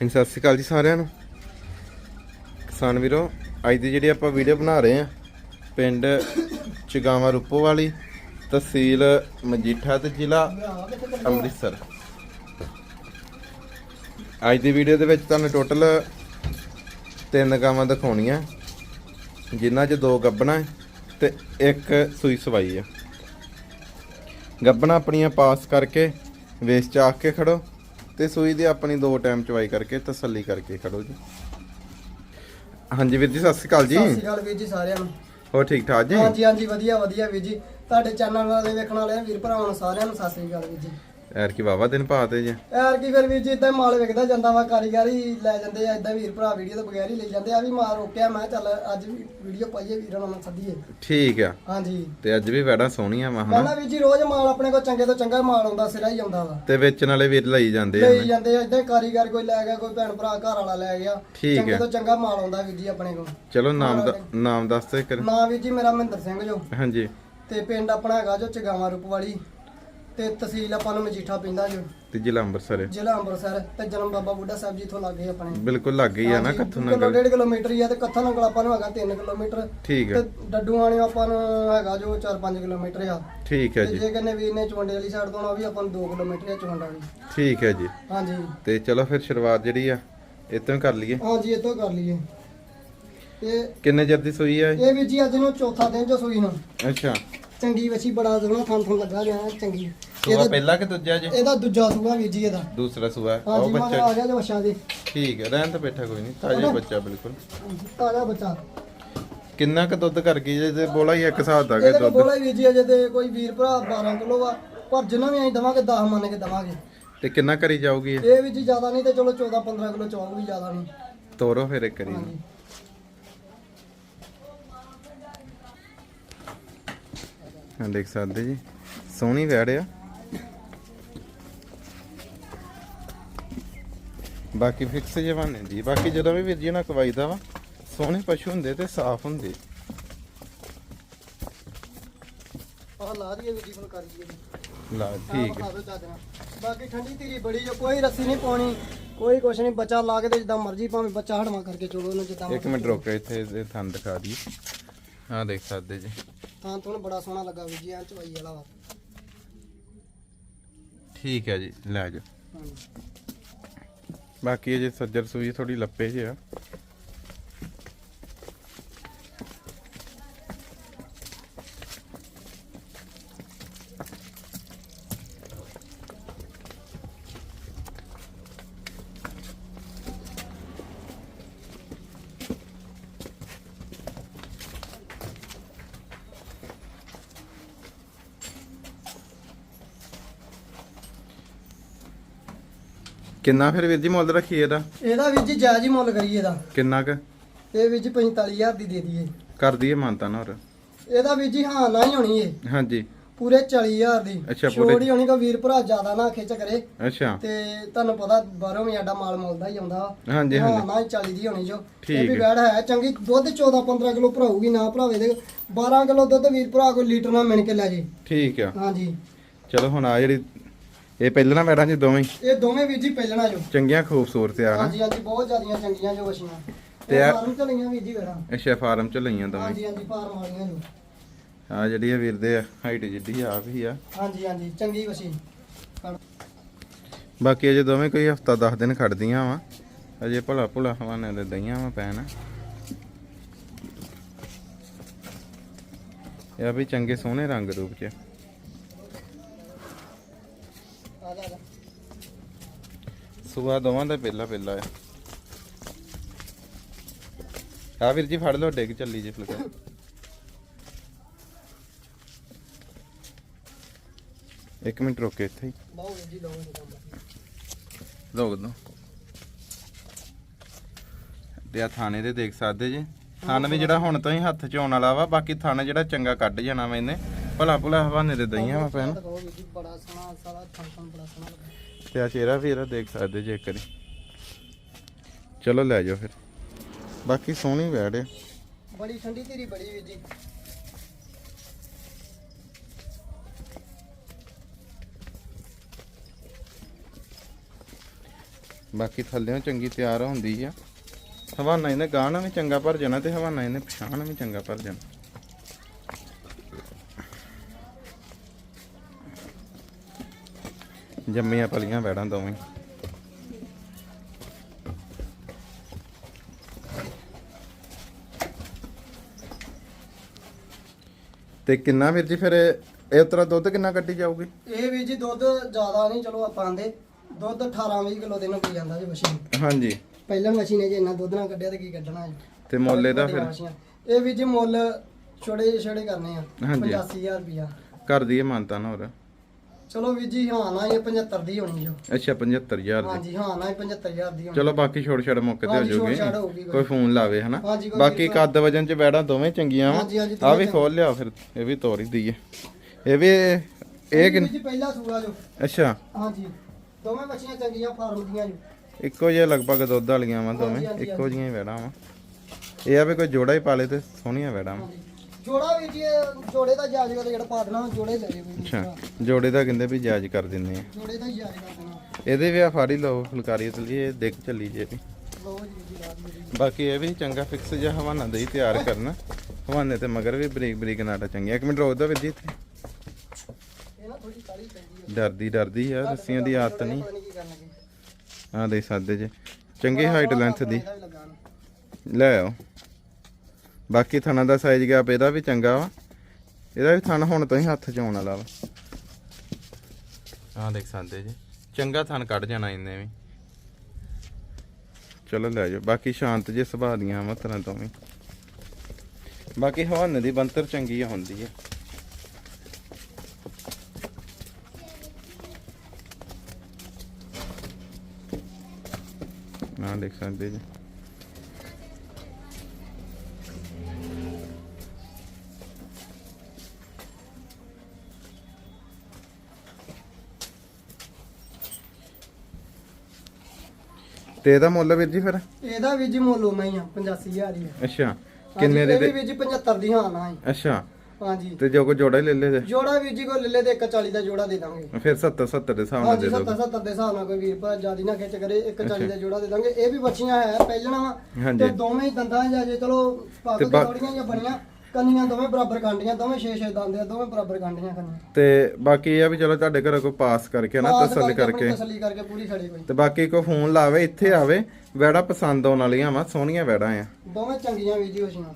ਹਾਂਜੀ, ਸਤਿ ਸ਼੍ਰੀ ਅਕਾਲ ਜੀ ਸਾਰਿਆਂ ਨੂੰ। ਕਿਸਾਨ ਵੀਰੋ ਅੱਜ ਦੀ ਜਿਹੜੀ ਆਪਾਂ ਵੀਡੀਓ ਬਣਾ ਰਹੇ ਆ ਪਿੰਡ ਚਗਾਵਾ ਰੂਪੋ ਵਾਲੀ ਤਹਿਸੀਲ ਮਜੀਠਾ ਤੇ ਜ਼ਿਲ੍ਹਾ ਅੰਮ੍ਰਿਤਸਰ। ਅੱਜ ਦੀ ਵੀਡੀਓ ਦੇ ਵਿੱਚ ਤੁਹਾਨੂੰ ਟੋਟਲ ਤਿੰਨ ਗਾਵਾਂ ਦਿਖਾਉਣੀਆਂ ਜਿਨ੍ਹਾਂ 'ਚ ਦੋ ਗੱਬਣਾ ਤੇ ਇੱਕ ਸੂਈ ਸਵਾਈ ਆ ਗੱਬਣਾ ਆਪਣੀਆਂ ਪਾਸ ਕਰਕੇ ਵੇਚ ਚ ਆਖ ਕੇ ਖੜੋ। ਤੇ ਸੂਈ ਦੀ ਆਪਣੀ ਦੋ ਟਾਈਮ ਚਵਾਈ ਕਰਕੇ ਤਸੱਲੀ ਕਰਕੇ ਖੜੋ ਜੀ। ਹਾਂਜੀ ਵੀਰ ਜੀ ਸਤਿ ਸ਼੍ਰੀ ਅਕਾਲ ਜੀ। ਸਤਿ ਸ਼੍ਰੀ ਅਕਾਲ ਵੀਰ ਜੀ ਸਾਰਿਆਂ ਨੂੰ। ਹੋਰ ਠੀਕ ਠਾਕ ਜੀ? ਹਾਂਜੀ ਹਾਂਜੀ ਵਧੀਆ ਵਧੀਆ ਵੀਰ ਜੀ। ਤੁਹਾਡੇ ਚੈਨਲ ਵਾਲੇ ਵੇਖਣ ਵਾਲੇ ਵੀਰ ਭਰਾਵਾਂ ਨੂੰ ਸਾਰਿਆਂ ਨੂੰ ਸਤਿ ਸ਼੍ਰੀ ਅਕਾਲ ਵੀਰ ਜੀ। ਐਰ ਕੀ ਵਾਵਾ ਦਿਨ ਪਾਤੇ ਜੀ। ਯਾਰ ਕੀ ਫਿਰ ਵੀਰ ਜੀ ਇਦਾਂ ਮਾਲ ਵਿਕਦਾ ਜਾਂਦਾ ਵਾ ਕਾਰੀਗਰੀ ਲੈ ਜਾਂਦੇ ਆ ਇਦਾਂ ਵੀਰ ਭਰਾ ਵੀਡੀਓ ਤੋਂ ਬਗੈਰ ਹੀ ਲਈ ਜਾਂਦੇ ਆ ਵੀ ਮਾਲ ਰੋਕਿਆ ਮੈਂ ਚੱਲ ਅੱਜ ਵੀ ਵੀਡੀਓ ਪਾਈਏ ਵੀਰਾਂ ਨੂੰ ਸੱਦੀਏ। ਠੀਕ ਆ। ਹਾਂਜੀ। ਤੇ ਅੱਜ ਵੀ ਵੈੜਾ ਸੋਹਣੀਆਂ ਵਾ ਹਨਾ? ਵੀਰ ਜੀ ਰੋਜ਼ ਮਾਲ ਆਪਣੇ ਕੋਲ ਚੰਗੇ ਤੋਂ ਚੰਗਾ ਮਾਲ ਆਉਂਦਾ ਸਿਰਾ ਹੀ ਆਉਂਦਾ ਵਾ। ਤੇ ਵੇਚਣ ਵਾਲੇ ਵੀਰ ਲਈ ਜਾਂਦੇ ਆ ਲਈ ਨਾ। ਜਾਂਦੇ ਆ ਇਦਾਂ ਕਾਰੀਗਰ ਕੋਈ ਲੈ ਗਿਆ ਕੋਈ ਭੈਣ ਭਰਾ ਘਰ ਵਾਲਾ ਲੈ ਗਿਆ ਠੀਕ ਚੰਗੇ। ਤੋਂ ਚੰਗਾ ਮਾਲ ਆਉਂਦਾ ਵੀਰ ਜੀ ਆਪਣੇ ਕੋਲ। ਚਲੋ ਨਾਮ ਦਾ ਨਾਮ ਦੱਸ ਤੇ ਕਰ ਨਾਂ ਵੀਰ ਜੀ ਮੇਰਾ ਮਹਿੰਦਰ ਸਿੰਘ ਜੋ। ਹਾਂਜੀ। ਤੇ ਪਿੰਡ ਆਪਣਾ ਹੈਗਾ ਜੋ ਚਗਾਵਾ ਰੂਪਵਾਲੀ। ਤੇ ਤਹਿਸੀਲ ਆਪਾਂ ਨੂੰ ਮਜੀਠਾ ਪੈਂਦਾ ਜੋ। ਤੇ ਜ਼ਿਲ੍ਹਾ ਅੰਮ੍ਰਿਤਸਰ ਹੈ। ਜ਼ਿਲ੍ਹਾ ਅੰਮ੍ਰਿਤਸਰ ਤੇ ਜਨਮ ਬਾਬਾ ਬੁੱਢਾ ਸਾਹਿਬ ਜੀ ਤੋਂ ਲੱਗੇ ਆਪਣੇ। ਬਿਲਕੁਲ ਲੱਗ ਗਈ ਆ ਨਾ ਕੱਥੋਂ ਨੰਗਲ ਡੇਢ ਕਿਲੋਮੀਟਰ ਹੀ ਆ ਤੇ ਕੱਥਾ ਨੰਗਲ ਆਪਾਂ ਨੂੰ ਹੈਗਾ 3 ਕਿਲੋਮੀਟਰ। ਠੀਕ ਤੇ ਹੈ। ਡੱਡੂਆਂ ਨੇ ਆਪਾਂ ਨੂੰ ਹੈਗਾ ਜੋ 4-5 ਕਿਲੋਮੀਟਰ ਆ। ਠੀਕ ਹੈ ਤੇ ਜੀ। ਜੇ ਕਹਿੰਦੇ ਵੀਰ ਨੇ ਚਵੰਡੇ ਵਾਲੀ ਸਾਈਡ ਤੋਂ ਆਉਣਾ ਵੀ ਆਪਾਂ ਨੂੰ 2 ਕਿਲੋਮੀਟਰ ਆ ਚਵੰਡਾ ਵੀ ਠੀਕ ਹੈ ਜੀ। ਹਾਂਜੀ। ਤੇ ਚਲੋ ਫਿਰ ਸ਼ੁਰੂਆਤ ਜਿਹੜੀ ਆ ਇਤੋਂ ਕਰ ਲਈਏ। ਹਾਂਜੀ ਇਹ ਤੋਂ ਕਰ ਲਈਏ। ਤੇ ਕਿੰਨੇ ਚਿਰ ਦੀ ਸੂਈ ਆ ਇਹ? ਇਹ ਵੀ ਜੀ ਅੱਜ ਨੂੰ ਚੌਥਾ ਦਿਨ ਜੋ ਸੂਈ ਨੂੰ। ਅੱਛਾ। ਚੰਗੀ ਵਛੀ ਬੜਾ ਸੋਹਣਾ ਥਣ ਥਣ ਲੱਗਾ ਗਿਆ ਚੰਗੀ। ਸੂਆ ਇਹਦਾ ਪਹਿਲਾ ਕਿ ਦੂਜਾ ਜੀ? ਇਹਦਾ ਦੂਜਾ ਸੂਆ ਵੀਰ ਜੀ ਇਹਦਾ। ਦੂਸਰਾ ਸੂਆ। ਹੈ। ਉਹ ਹਾਂਜੀ ਮਗਰ ਬੱਚਾ ਆ ਗਿਆ ਜੋ ਵਛਾ ਦੇ। ਠੀਕ ਹੈ ਰਹਿਣ ਤਾਂ ਬੈਠਾ ਕੋਈ ਨਹੀਂ ਤਾਜ਼ਾ ਬੱਚਾ ਬਿਲਕੁਲ। ਤਾਜ਼ਾ ਬੱਚਾ। ਕਿੰਨਾ ਕੁ ਦੁੱਧ ਕਰ ਗਈ ਜੇ ਤੇ ਬੋਲਾ ਹੀ ਇੱਕ ਹਿਸਾਬ ਦਾ ਕਿ ਇਹਦੇ ਕੋਲ ਦੁੱਧ? ਬੋਲਾ ਵੀ ਜੀ ਅਜੇ ਤੇ ਕੋਈ ਵੀਰ ਭਰਾ 12 ਕਿਲੋ ਆ ਪਰ ਜਿੰਨਾ ਵੀ ਅਸੀਂ ਦਵਾਂਗੇ 10 ਮੰਨ ਕੇ ਦਵਾਂਗੇ। ਤੇ ਕਿੰਨਾ ਕਰੀ ਜਾਊਗੀ ਇਹ? ਇਹ ਵੀ ਜੀ ਜ਼ਿਆਦਾ ਨਹੀਂ ਤੇ ਚਲੋ 14 15 ਕਿਲੋ ਚੌਲ ਵੀ ਜ਼ਿਆਦਾ ਨਹੀਂ। ਤੋਰੋ ਫਿਰ ਇੱਕ ਕਰੀ ਹਾਂਜੀ। ਹਾਂ ਦੇਖ ਸਕਦੇ ਜੀ। ਸੋਹਣੀ ਵੈੜ ਆ। ਬਾਕੀ ਫਿਕਸ ਜਵਾਨੇ ਜੀ ਬਾਕੀ ਜਦੋਂ ਵੀ ਵੀਰ ਜੀ ਨਾਲ ਕਵਾਈਦਾ ਵਾ ਸੋਹਣੇ ਪਸ਼ੂ ਹੁੰਦੇ ਤੇ ਸਾਫ਼ ਹੁੰਦੇ। ਆਹ ਲਾ ਦਈਏ ਜੀ ਫੁਲ ਕਰ ਦਈਏ। ਜੀ ਲਾ ਠੀਕ ਹੈ। ਬਾਕੀ ਠੰਡੀ ਧੀਰੀ ਬੜੀ ਜੋ ਕੋਈ ਰੱਸੀ ਨਹੀਂ ਪਾਉਣੀ ਕੋਈ ਕੁਛ ਨਹੀਂ। ਬੱਚਾ ਲਾ ਕੇ ਤੇ ਜਿੱਦਾਂ ਮਰਜ਼ੀ ਭਾਵੇਂ ਬੱਚਾ ਹੜਮਾ ਕਰਕੇ ਚੋਲੋ ਉਹਨੂੰ ਜਿੱਦਾਂ ਇੱਕ ਮਿੰਟ ਰੁਕ ਇੱਥੇ ਇਹ ਥੰਨ ਦਿਖਾ ਦਈਏ। ਹਾਂ ਦੇਖ ਸਕਦੇ ਜੀ। ਤਾਂ ਤੁਹਾਨੂੰ ਬੜਾ ਸੋਹਣਾ ਲੱਗਾ ਵੀ ਜੀ ਐ ਚਵਾਈ ਵਾਲਾ ਵਾ। ਠੀਕ ਹੈ ਜੀ ਲੈ ਹਾਂਜੀ। ਬਾਕੀ ਇਹ ਜੇ ਸੱਜਰ ਸੂਈ ਥੋੜੀ ਲੱਪੇ ਜਿਹਾ ਕਿੰਨਾ ਫਿਰ ਵੀਰ ਜੀ ਮੁੱਲ ਰੱਖੀ ਇਹਦਾ? ਇਹਦਾ ਵੀ ਜੀ ਜਾਇਜ਼ ਹੀ ਮੁੱਲ ਕਰੀਏ ਇਹਦਾ। ਕਿੰਨਾ ਕੁ? ਇਹ ਵੀ ਜੀ 45000 ਦੀ ਦੇ ਦਈਏ। ਕਰ ਦਈਏ ਮਾਨਤਾ ਨਾ ਹੋਰ। ਇਹਦਾ ਵੀ ਜੀ ਹਾਂ ਨਾ ਹੀ ਹੋਣੀ ਏ ਹਾਂਜੀ। ਪੂਰੇ 40000 ਦੀ। ਅੱਛਾ, ਪੂਰੇ- ਛੋਟੀ ਹੋਣੀ ਕੋ ਵੀਰ ਭਰਾ ਜ਼ਿਆਦਾ ਨਾ ਖਿੱਚ ਕਰੇ। ਅੱਛਾ। ਤੇ ਤੁਹਾਨੂੰ ਪਤਾ ਬਾਹਰੋਂ ਵੀ ਆਡਾ ਮਾਲ ਮੁਲਦਾ ਹੀ ਆਉਂਦਾ ਹਾਂਜੀ ਹਾਂ ਹਾਂਜੀ। ਨਾ ਹੀ 40 ਦੀ ਹੋਣੀ ਜੋ। ਠੀਕ ਇਹ ਵੀ ਹੈ। ਵੈੜ ਹੈ ਚੰਗੀ ਦੁੱਧ 14 15 ਕਿਲੋ ਭਰਾਊਗੀ ਨਾ ਭਰਾਵੇ ਦੇ। 12 ਕਿਲੋ ਦੁੱਧ ਵੀਰ ਭਰਾ ਕੋਈ ਲੀਟਰ ਨਾਲ ਮਿਣ ਕੇ ਲੈ ਜੇ। ਠੀਕ ਆ। ਹਾਂਜੀ। ਚਲੋ ਹੁਣ ਆ ਜਿਹੜੀ ਇਹ ਪਹਿਲਾਂ ਮੈਡਾਂ ਜੀ ਦੋਵੇਂ? ਹੀ ਇਹ ਦੋਵੇਂ ਵੀਰ ਜੀ ਪਹਿਲਣਾ ਜੋ। ਚੰਗੀਆਂ ਖੂਬਸੂਰਤ ਆ ਨਾ ਹਾਂਜੀ ਹਾਂਜੀ ਬਹੁਤ ਜ਼ਿਆਦੀਆਂ ਚੰਗੀਆਂ ਜੋ ਵਸ਼ੀਆਂ। ਤੇ ਤੇ ਆ- ਫਾਰਮ ਚ ਲਈਆਂ ਵੀਰ ਜੀ ਵੈੜਾਂ ਅੱਛਾ ਫਾਰਮ ਚ ਲਈਆਂ ਦੋਵੇਂ। ਹਾਂਜੀ ਹਾਂਜੀ ਫਾਰਮ ਵਾਲੀਆਂ ਜੋ। ਆ ਜਿਹੜੀ ਆ ਵੀਰ ਦੇ ਹਾਈਟ ਜਿੱਡੀ ਆ ਵੀ ਆ। ਹਾਂਜੀ ਹਾਂਜੀ ਚੰਗੀ ਵਸ਼ੀ। ਬਾਕੀ ਅਜੇ ਦੋਵੇਂ ਕੋਈ ਹਫਤਾ 10 ਦਿਨ ਖੜਦੀਆਂ ਵਾ। ਅਜੇ ਭਲਾ ਭੁਲਾ ਹਵਾਨੇ ਦੇ ਦਈਆਂ ਵਾ ਪੈਣ ਇਹ ਆ ਵੀ ਚੰਗੇ ਸੋਹਣੇ ਰੰਗ ਰੂਪ ਚ। ਆ ਜਾ ਆ ਜਾ ਸੁਆ ਦੋਵਾਂ ਦਾ ਪਹਿਲਾ ਪਹਿਲਾ ਆ। ਆ ਵੀਰ ਜੀ ਫੜ ਲਓ ਡਿੱਗ ਚੱਲੀ ਜੀ ਫਲਕਾ। ਇੱਕ ਮਿੰਟ ਰੁਕੇ ਇੱਥੇ ਹੀ। ਬਹੁਤ ਵੀਰ ਜੀ ਲੋਗੋ ਨਿਕਲਦਾ ਰੋਕ ਦੋ ਤੇ ਆ ਥਾਣੇ ਦੇ ਦੇਖ ਸਕਦੇ ਜੀ। ਥਣ ਵੀ ਜਿਹੜਾ ਹੁਣ ਤੋਂ ਹੀ ਹੱਥ ਚ ਆਉਣ ਵਾਲਾ ਵਾ ਬਾਕੀ ਥਣ ਜਿਹੜਾ ਚੰਗਾ ਕੱਢ ਜਾਣਾ ਵਾ ਇਹਨੇ। ਭਲਾ ਭੁਲਾ ਹਵਾਨੇ ਦੇ ਦਈਆਂ ਵਾ ਪੈਣ ਬੜਾ ਸੋਹਣਾ ਸਾਰਾ ਬੜਾ ਸੋਹਣਾ ਲੱਗਾ ਤੇ ਆ ਚਿਹਰਾ ਵੀ ਇਹਦਾ ਦੇਖ ਸਕਦੇ ਜੇ ਇੱਕ ਵਾਰੀ। ਚਲੋ ਲੈ ਜਾਓ ਫਿਰ। ਬਾਕੀ ਸੋਹਣੀ ਵੈੜ ਆ। ਬੜੀ ਠੰਡੀ ਧੀਰੀ ਬੜੀ ਵੀਰ ਜੀ। ਬਾਕੀ ਥੱਲੇੋਂ ਚੰਗੀ ਤਿਆਰ ਹੁੰਦੀ ਆ। ਹਵਾਨਾ ਇਹਨੇ ਗਾਣਾ ਵੀ ਚੰਗਾ ਭਰ ਜਾਣਾ ਤੇ ਹਵਾਨਾ ਇਹਨੇ ਪਛਾਣ ਵੀ ਚੰਗਾ ਭਰ ਜਾਣਾ। ਜੰਮੀਆਂ ਪਲੀਆਂ ਵੈੜਾਂ ਦੋਵੇਂ। ਤੇ ਕਿੰਨਾ ਵੀਰ ਜੀ ਫਿਰ ਇਹ ਉਤਰਾ ਦੁੱਧ ਕਿੰਨਾ ਕੱਢੀ ਜਾਊਗੀ? ਇਹ ਵੀ ਜੀ ਦੁੱਧ ਜ਼ਿਆਦਾ ਨਹੀਂ ਚਲੋ ਆਪਾਂ ਆਂਦੇ। ਦੁੱਧ 18 20 ਕਿਲੋ ਦਿਨ ਪੀ ਜਾਂਦਾ ਜੀ ਮਸ਼ੀਨ। ਹਾਂਜੀ। ਪਹਿਲਾਂ ਮਸ਼ੀਨ ਨੇ ਜੇ ਇੰਨਾ ਦੁੱਧ ਨਾ ਕੱਢਿਆ ਤੇ ਕੀ ਕੱਢਣਾ ਜੀ। ਤੇ ਮੁੱਲ ਇਹਦਾ ਫਿਰ? ਇਹ ਵੀ ਜੀ ਮੁੱਲ ਛੋੜੇ ਛੋੜੇ ਕਰਨੇ ਆ ਹਾਂਜੀ। 85000 ਰੁਪਿਆ ਕਰ ਦਈਏ ਮਾਨਤਾ ਨਾ ਹੋਰ। ਚਲੋ ਵੀ ਜੀ ਹਾਂ ਨਾ ਇਹ 75 ਦੀ ਹੋਣੀ ਜੋ ਅੱਛਾ 75000 ਦੀ। ਹਾਂਜੀ ਹਾਂ ਨਾ ਇਹ 75000 ਦੀ ਹੋਣੀ ਚਲੋ ਬਾਕੀ ਛੋੜ ਛੜ ਮੌਕੇ ਤੇ ਹੋ ਹਾਂਜੀ, ਹੋਊਗੀ ਕੋਈ। ਕੋਈ ਫੋਨ ਲਾਵੇ ਹਨਾ? ਹਾਂਜੀ, ਕੋਈ ਬਾਕੀ ਵੀਰ ਕੱਦ ਵਜਨ ਚ ਵੈੜਾਂ ਦੋਵੇਂ ਚੰਗੀਆਂ ਹਾਂਜੀ, ਆ ਵੀ ਖੋਲ ਲਿਆ ਫਿਰ ਇਹ ਵੀ ਤੋਰ ਹੀ ਦਈਏ। ਇਹ ਵੀ ਇਹ ਜੀ ਪਹਿਲਾ ਸੂਆ ਜੋ। ਅੱਛਾ। ਹਾਂਜੀ ਦੋਵੇਂ ਬੱਚੀਆਂ ਚੰਗੀਆਂ ਫਾਰਮ ਦੀਆਂ ਜੋ। ਇੱਕੋ ਜਿਹੇ ਲਗਭਗ ਦੁੱਧ ਵਾਲੀਆਂ ਵਾ ਦੋਵੇਂ ਹਾਂਜੀ, ਹਾਂਜੀ, ਇੱਕੋ ਜਿਹੀਆਂ ਹੀ ਵੈੜਾਂ ਵਾ। ਇਹ ਆ ਵੀ ਕੋਈ ਜੋੜਾ ਹੀ ਪਾਲੇ ਤੇ ਸੋਹਣੀਆਂ ਵੈੜਾਂ ਵਾ। ਹਾਂਜੀ। ਜੋੜਾ ਵੀ ਜੀ ਇਹ ਜੋੜੇ ਦਾ ਜਾਜ ਕਰ ਜਿਹੜਾ ਪਾ ਦੇਣਾ ਜੋੜੇ ਲੈ ਜੇ ਕੋਈ ਅੱਛਾ ਜੋੜੇ ਦਾ ਕਹਿੰਦੇ ਵੀ ਜਾਇਜ਼ ਕਰ ਦਿੰਦੇ ਆ। ਜੋੜੇ ਦਾ ਹੀ ਜਾਜ ਕਰ ਦੇਣਾ ਇਹਦੇ ਵੀ ਆ ਫਾੜੀ ਲਓ ਫੁਲਕਾਰੀ ਤੇ ਇਹ ਦੇਖ ਚੱਲੀ ਜੇ ਵੀ। ਲਓ ਜੀ ਜੀ ਰਾਤ ਨੂੰ ਜੀ। ਬਾਕੀ ਇਹ ਵੀ ਚੰਗਾ ਫਿਕਸ ਜਿਹਾ ਹਵਾਨਾ ਦੇ ਹੀ ਤਿਆਰ ਕਰਨਾ। ਹਵਾਨੇ ਤੇ ਮਗਰ ਵੀ ਬਰੀਕ ਬਰੀਕ ਨਾਟਾ ਚੰਗੀਆਂ। ਇੱਕ ਮਿੰਟ ਰੋਕ ਦੋ ਜੀ ਇੱਥੇ। ਇਹ ਨਾ ਥੋੜੀ ਕਾਲੀ ਪੈਂਦੀ ਹੈ ਡਰਦੀ ਡਰਦੀ ਆ ਰੱਸੀਆਂ ਦੀ ਆਦਤ ਨਹੀਂ। ਪਤਾ ਨਹੀਂ ਕੀ ਕਰਨ ਲੱਗੇ ਆ ਦੇ ਸਾਦੇ ਜੇ। ਚੰਗੀ ਹਾਈਟ ਲੈਂਥ ਦੀ। ਇਹਦਾ ਵੀ। ਲੈ ਆਓ। ਬਾਕੀ ਥਣਾ ਦਾ ਸਾਈਜ਼ ਗੈਪ ਇਹਦਾ ਵੀ ਚੰਗਾ ਵਾ। ਇਹਦਾ ਵੀ ਥਣ ਹੁਣ ਤੋਂ ਹੀ ਹੱਥ ਚ ਆਉਣ ਵਾਲਾ ਵਾ। ਆ ਦੇਖ ਸਕਦੇ ਜੀ। ਚੰਗਾ ਥਣ ਕੱਢ ਜਾਣਾ ਇਹਨੇ ਵੀ। ਚਲੋ ਲੈ ਜਾਓ ਬਾਕੀ ਸ਼ਾਂਤ ਜੇ ਸੁਭਾਅ ਦੀਆਂ ਵਾ ਤਰ੍ਹਾਂ ਤੋਂ ਵੀ ਬਾਕੀ ਹਵਾਨੇ ਦੀ ਬੰਤਰ ਚੰਗੀ ਹੁੰਦੀ ਹੈ ਆ ਦੇਖ ਸਕਦੇ ਜੀ। ਤੇ ਇਹਦਾ ਮੁੱਲ ਵੀਰ ਜੀ ਫਿਰ? ਇਹਦਾ ਵੀ ਜੀ ਮੁੱਲ ਉਨਾ ਹੀ ਆ 85000 ਹੀ ਆ। ਅੱਛਾ ਕਿੰਨੇ ਦੇ ਦੇ ਵੀ ਜੀ 75 ਦੀ ਹਾਂ ਨਾ ਅੱਛਾ। ਹਾਂਜੀ। ਤੇ ਜੋ ਕੋ ਜੋੜਾ ਹੀ ਲੈ ਲੈ ਤੇ ਜੋੜਾ ਵੀ ਜੀ ਕੋ ਲੱਲੇ ਦੇ 140 ਦਾ ਜੋੜਾ ਦੇ ਦਾਂਗੇ। ਫਿਰ 70 70 ਦੇ ਹਿਸਾਬ ਨਾਲ ਹਾਂਜੀ ਦੇ 70 ਦੋ 70 ਦੇ ਹਿਸਾਬ ਨਾਲ ਕੋਈ ਵੀਰ ਭਰਾ ਜਿਆਦੀ ਨਾ ਖਿੱਚ ਕਰੇ 140 ਦਾ ਜੋੜਾ ਦੇ ਦਾਂਗੇ। ਇਹ ਵੀ ਬੱਚੀਆਂ ਹੈ ਪਹਿਲਣਾ ਵਾ ਹਾਂਜੀ। ਤੇ ਦੋਵੇਂ ਹੀ ਦੰਦਾਂ ਜਾਂ ਜੇ ਚਲੋ ਪੱਗ ਤੇ ਬਾ- ਥੋੜੀਆਂ ਜਿਹਾ ਬਣੀਆਂ ਕੰਨੀਆਂ ਦੋਵੇਂ ਬਰਾਬਰ ਕਾਂਡੀਆਂ ਦੋਵੇਂ 6-6 ਦੰਦ ਆ ਦੋਵੇਂ ਬਰਾਬਰ ਕਾਂਡੀਆਂ ਕੰਨੀਆਂ। ਤੇ ਬਾਕੀ ਇਹ ਆ ਵੀ ਚਲੋ ਤੁਹਾਡੇ ਘਰੋਂ ਕੋਈ ਪਾਸ ਕਰਕੇ ਨਾ ਪਾਸ ਤਸੱਲੀ ਆਪਣੀ ਕਰਕੇ। ਤਸੱਲੀ ਕਰਕੇ ਪੂਰੀ ਖੜੀ ਕੋਈ ਤੇ ਬਾਕੀ ਕੋ ਫੋਨ ਲਾਵੇ ਇੱਥੇ ਆਵੇ ਵੈੜਾ ਪਸੰਦ ਆਉਣ ਵਾਲੀਆਂ ਵਾ ਸੋਹਣੀਆਂ ਵੈੜਾਂ ਆ। ਦੋਵੇਂ ਚੰਗੀਆਂ ਵੀ ਜੀ ਹੋਸ਼ੀਆਂ।